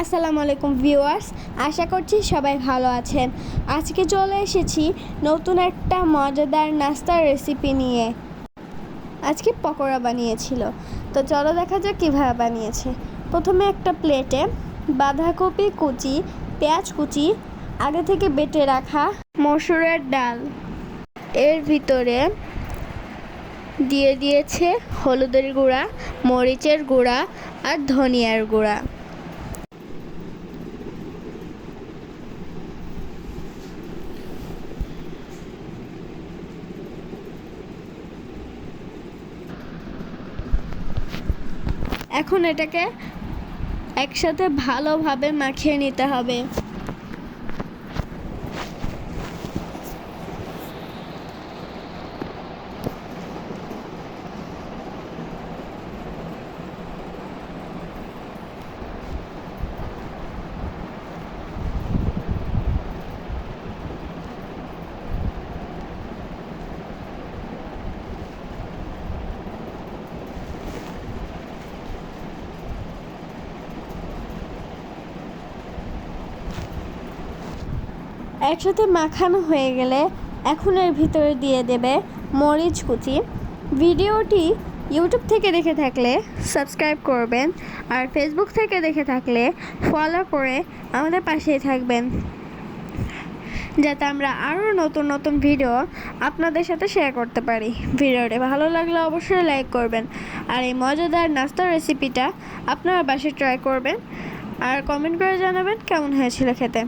আসসালামু আলাইকুম ভিউয়ার্স, আশা করছি সবাই ভালো আছেন। আজকে চলে এসেছি নতুন একটা মজাদার নাস্তার রেসিপি নিয়ে। আজকে পকোড়া বানিয়েছিল। তো চলো দেখা যাক কীভাবে বানিয়েছে। প্রথমে একটা প্লেটে বাঁধাকপি কুচি, পেঁয়াজ কুচি, আগে থেকে বেটে রাখা মসুরের ডাল। এর ভিতরে দিয়ে দিয়েছে হলুদের গুঁড়া, মরিচের গুঁড়া আর ধনিয়ার গুঁড়া। এখন এটাকে একসাথে ভালোভাবে মাখিয়ে নিতে হবে। একসাথে মাখানো হয়ে গেলে এখন এর ভিতরে দিয়ে দেবে মরিচ কুচি। ভিডিওটি ইউটিউব থেকে দেখে থাকলে সাবস্ক্রাইব করবেন আর ফেসবুক থেকে দেখে থাকলে ফলো করে আমাদের পাশেই থাকবেন। যাতে আমরা আরও নতুন নতুন ভিডিও আপনাদের সাথে শেয়ার করতে পারি। ভিডিওটি ভালো লাগলে অবশ্যই লাইক করবেন। আর এই মজাদার নাস্তার রেসিপিটা আপনারা বাসায় ট্রাই করবেন। আর কমেন্ট করে জানাবেন কেমন হয়েছিল খেতে।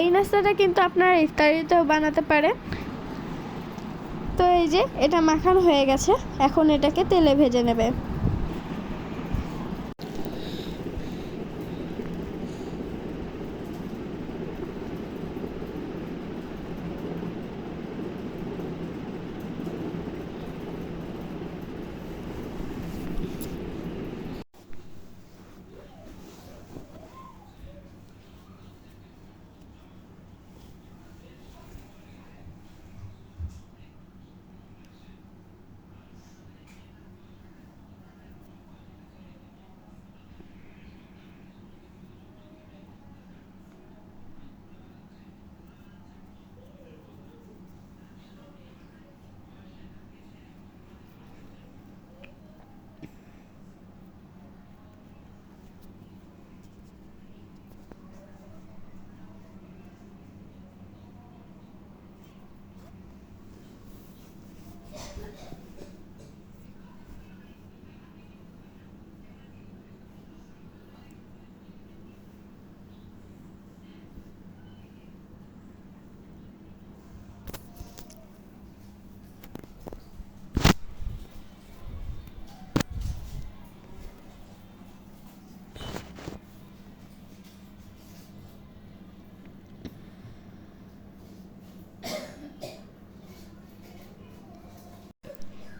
এই নাস্তাটা কিন্তু আপনারা ইফতারিতেও বানাতে পারেন তো এই যে, এটা মাখানো হয়ে গেছে। এখন এটাকে তেলে ভেজে নেবে।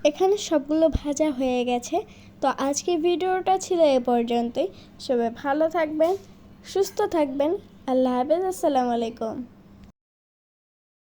এখানে সবগুলো ভাজা হয়ে গেছে। তো আজকে ভিডিওটা ছিল এ পর্যন্তই। সবাই ভালো থাকবেন, সুস্থ থাকবেন। আল্লাহ হাফেজ, আসসালামু আলাইকুম।